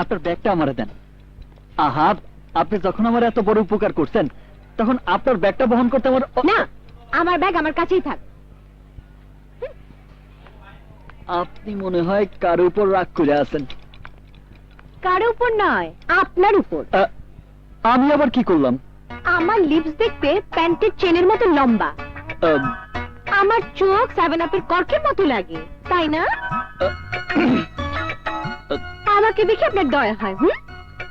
আপনার ব্যাগটা আমারে দেন। আহা আপনি যখন আমার এত বড় উপকার করছেন তখন আপনার ব্যাগটা বহন করতে আমার না আমার ব্যাগ আমার কাছেই থাক। আপনি মনে হয় কার উপর রাগ করে আছেন। কার উপর নয় আপনার উপর। আমি আবার কি করলাম? আমার লিপস দেখতে প্যান্টের চেনের মতো লম্বা। আমার চোখ সেভেন আপের কর্কের মতো লাগে তাই না? আমাকে দেখে আপনার দয়া হয় hmm?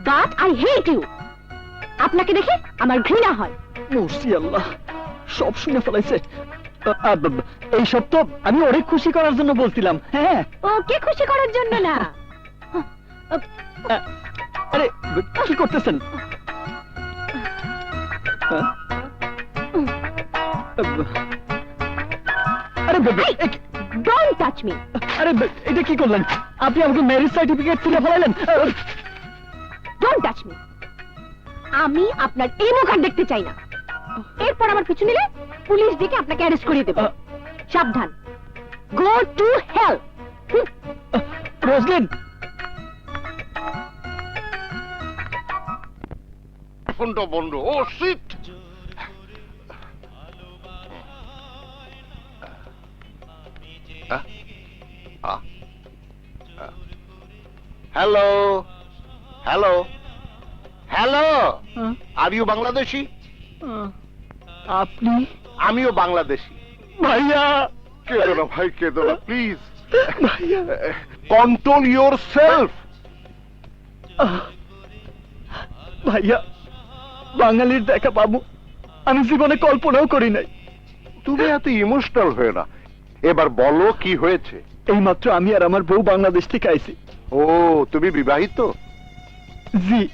But I hate you আপনাকে দেখে আমার ঘৃণা হয়। মুর্শি আল্লাহ। সব শুনে ফেলাইছে। আ, আ, ব- ব- এইসব তো আমি অনেক খুশি করার জন্য বলছিলাম। হ্যাঁ ওকে খুশি করার জন্য না। আরে কি করতেছেন? হ্যাঁ? আরে ডোন্ট টাচ মি আরে এটা কি করলেন? আপনি আমাকে ম্যারেজ সার্টিফিকেট তুলে ফেলাইলেন আ, ডোন্ট টাচ মি আমি আপনার এই মুখ আর দেখতে চাই না। এরপর আমার পিছু নিলে পুলিশ ডেকে আপনাকে অ্যারেস্ট করিয়ে দেবে। সাবধান। Go to hell Roslin! ফোনটা বন্ধ ও shit hello hello hello uh, are you Bangladeshi আপনি? আমিও বাংলাদেশি। ভাইয়া। কেদো না ভাই কেদো না প্লিজ ভাইয়া। কন্ট্রোল ইয়োর সেলফ ভাইয়া বাঙালির দেখা পাবো। আমি জীবনে কল্পনাও করি নাই। তুমি এত ইমোশনাল হয়ে না। এবার বলো কি হয়েছে? এইমাত্র আমি আর আমার বউ বাংলাদেশ থেকে আইছি। ও তুমি বিবাহিত? জি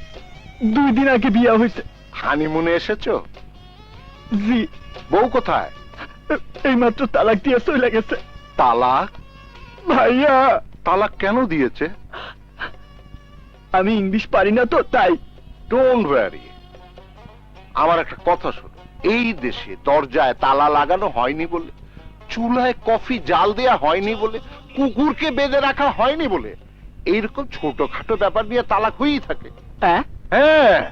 দুই দিন আগে বিয়া হয়েছে। হানিমুনে এসেছ? জি। বউ কোথায়? এইমাত্র তালাক দিয়ে চলে গেছে। তালাক? ভাইয়া! তালাক কেন দিয়েছে? আমি ইংলিশ পারি না তো তাই। ডোন্ট ওয়ারি আমার একটা কথা শোনো এই দেশে দরজায় তালা লাগানো হয়নি বলে চুলায় কফি জাল দেয়া হয়নি বলে কুকুরকে বেঁধে রাখা হয়নি বলে। এইরকম ছোটখাটো ব্যাপার নিয়ে তালাক হয়েই থাকে। হ্যাঁ? হ্যাঁ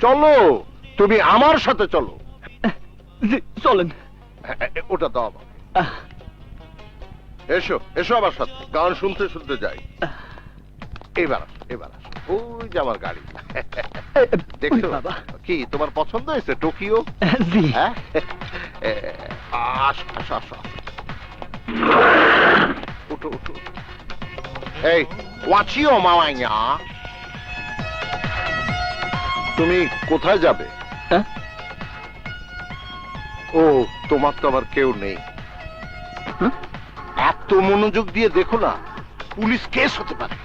চলো তুমি আমার সাথে চলো। চলেন। ওটা দাও এসো এসো আমার সাথে। গান শুনতে শুনতে যাই। এবার এবার ওই যে আমার গাড়ি। দেখছ? কি তোমার পছন্দ হয়েছে টোকিও? হ্যাঁ? আসো আসো আসো আসো। উঠো উঠো উঠো। এই ওয়াচিও মামাইয়া তুমি কোথায় যাবে হ্যাঁ? ও তোমার তো আবার কেউ নেই এত মনোযোগ দিয়ে দেখো না পুলিশ কেস হতে পারে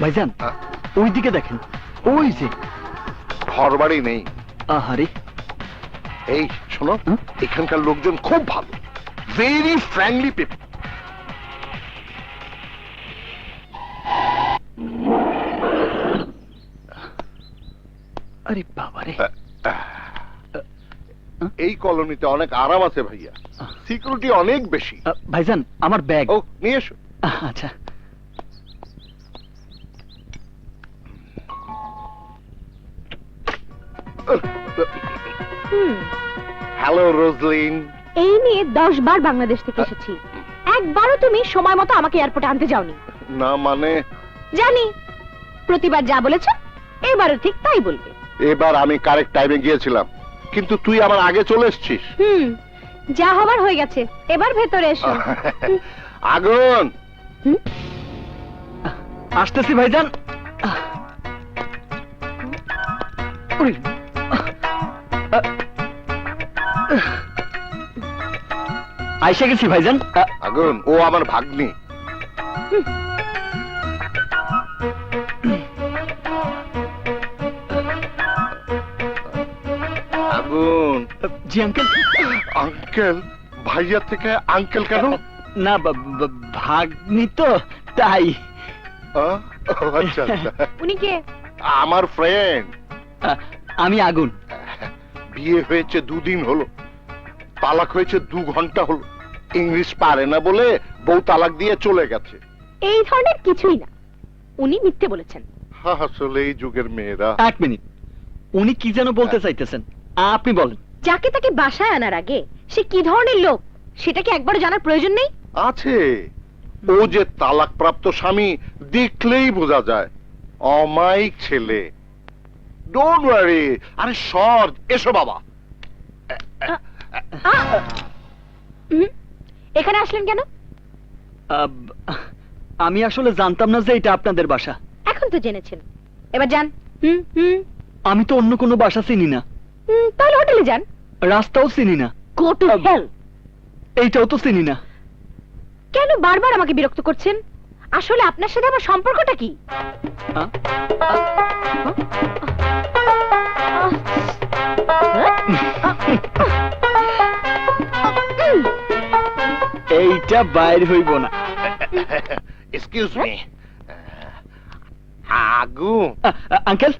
ভাইজান হ্যাঁ? ওইদিকে দেখেন ওই যে ঘর বাড়ি নেই আহারে এই শোনো এখানকার লোকজন খুব ভালো। ভেরি ফ্র্যাঙ্কলি পিপল আরে বাবারে। এই কলোনিতে অনেক আরাম আছে ভাইয়া। সিকিউরিটি অনেক বেশি। ভাইজান আমার ব্যাগ। ও নিয়ে এসো। আচ্ছা। হুম হ্যালো রোজলিন এই নিয়ে দশ বার বাংলাদেশ থেকে এসেছি। একবারও তুমি সময় মতো আমাকে এয়ারপোর্টে আনতে যাওনি। না মানে? জানি। প্রতিবার যা বলেছ এবারও ঠিক তাই বলবে। এবার আমি কারেক্ট টাইমে গিয়েছিলাম। কিন্তু তুই আমার আগে চলে এসছিস। হুম। যা হবার হয়ে গেছে। এবার ভেতরে এসো। আগুন! আসতেছি ভাইজান। উই। আইসা গেছি ভাইজান। আগুন ও আমার ভাগ্নি। আগুন। জি আঙ্কেল। আঙ্কেল ভাইয়া থেকে আঙ্কেল কেন? না ভাগ্নি তো তাই। আচ্ছা আচ্ছা। উনি কে? আমার ফ্রেন্ড আমি আগুন। বিয়ে হয়েছে দুদিন হলো। তালাক হয়েছে দু ঘণ্টা হলো। ইংলিশ পারে না বলে বউ তালাক দিয়ে চলে গেছে। এই ধরনের কিছুই না। উনি মিথ্যে বলেছেন। আসলে এই যুগের মেয়েরা। এক মিনিট। উনি কি যেন বলতে চাইতেছেন? আপনি বলেন। যাকে তাকে বাসায় আনার আগে সে কি ধরনের লোক? সেটা কি একবারও জানার প্রয়োজন নেই? আছে। ও যে তালাক প্রাপ্ত স্বামী দেখলেই বোঝা যায়। অমায়িক ছেলে। ডোন্ট ওয়ারি আরে সর এসো বাবা। এখানে আসলেন কেন আমি আসলে জানতাম না যে এটা আপনাদের বাসা এখন তো জেনেছেন এবার যান হুম হুম আমি তো অন্য কোনো বাসা চিনি না তাহলে হোটেলে যান রাস্তাও চিনি না গো টু হেল এইটাও তো চিনি না কেন বারবার আমাকে বিরক্ত করছেন আসলে আপনার সাথে আমার সম্পর্কটা কি আহ? এইটা বাইর হইব না। এক্সকিউজ মি আগু আঙ্কেল?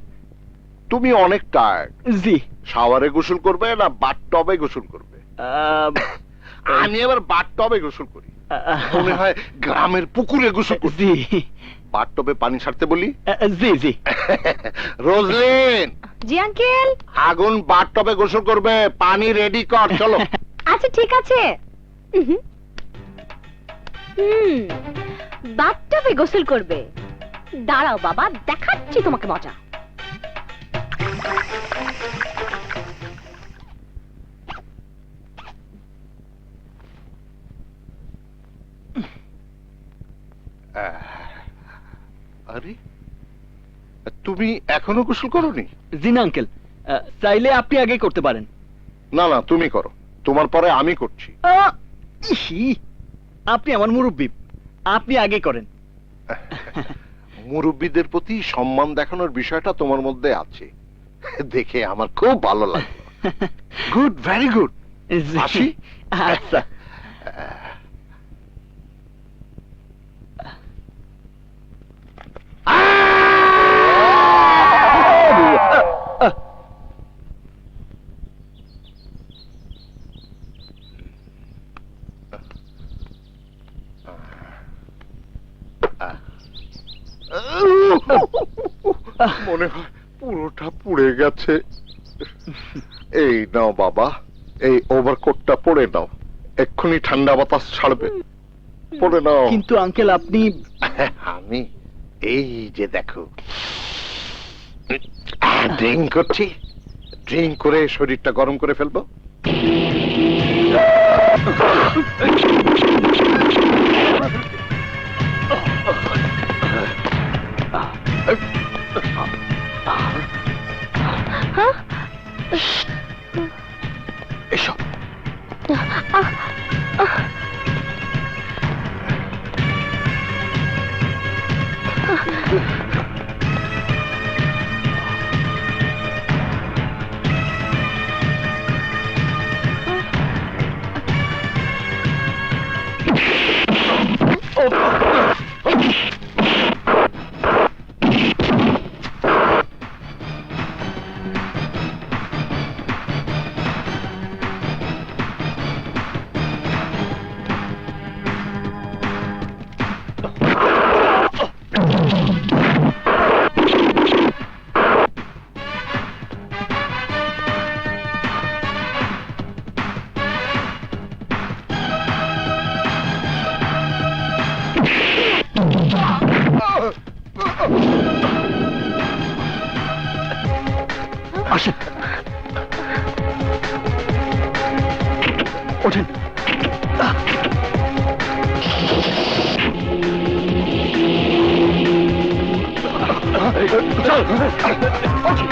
তুমি অনেক টায়ার্ড জি। শাওয়ারে গোসল করবে না বাথ টবে গোসল করবে? আমি এবার বাথ টবে গোসল করি। মনে হয় গ্রামের পুকুরে গোসল করি জি। বাথ টবে পানি ছাড়তে বলি? জি জি। রোজলিন! জি আঙ্কেল? আগুন বাথ টবে গোসল করবে পানি রেডি কর চলো। আচ্ছা ঠিক আছে। হুম বাথটাবে গোসল করবে। দাঁড়াও বাবা দেখাচ্ছি তোমাকে মজা। আরে তুমি এখনও গোসল করনি? জি না আঙ্কেল আহ, চাইলে আপনি আগে করতে পারেন। না না তুমি করো। তোমার পরে আমি করছি। আহ, আপনি আমার মুরব্বী। আপনি আগে করেন। মুরব্বীদের প্রতি সম্মান দেখানোর বিষয়টা তোমার মধ্যে আছে। দেখে আমার খুব ভালো লাগে গুড ভেরি গুড। আসি? আচ্ছা। মনে হয় পুরোটা পুড়ে গেছে। এই নাও বাবা এই ওভারকোটটা পরে নাও। এক্ষুনি ঠান্ডা বাতাস ছাড়বে। পরে নাও। কিন্তু আঙ্কেল আপনি আমি এই যে দেখো। ড্রিঙ্ক করছি। ড্রিঙ্ক করে শরীরটা গরম করে ফেলব। 阿信，我臣。啊！阿信。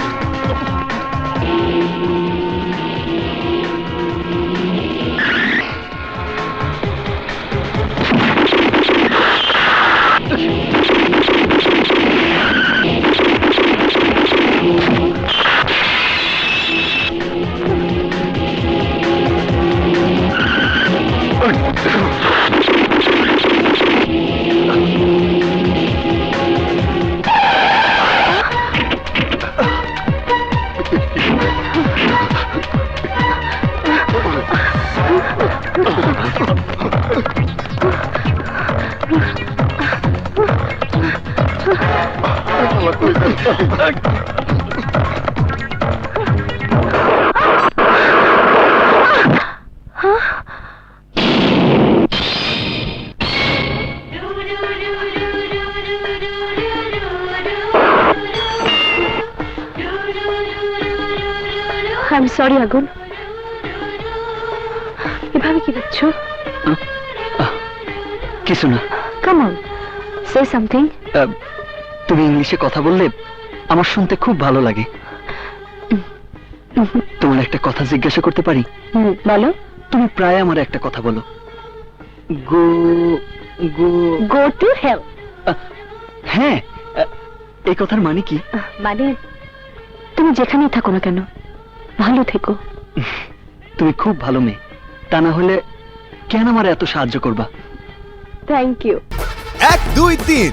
আই সরি আগুন এভাবে কি দেখছ কিছু না। কাম অন সে সামথিং তুমি ইংলিশে কথা বললে আমার শুনতে খুব ভালো লাগে। তোমার একটা কথা জিজ্ঞাসা করতে পারি? বলো। তুমি প্রায় আমার একটা কথা বলো। গো গো। গো টু হেল হ্যাঁ এই কথার মানে কি? মানে তুমি যেখানেই থাকো না কেন ভালো থেকো। তুমি খুব ভালো মেয়ে। তা না হলে কেন আমার এত সাহায্য করবা? থ্যাংক ইউ এক দুই তিন।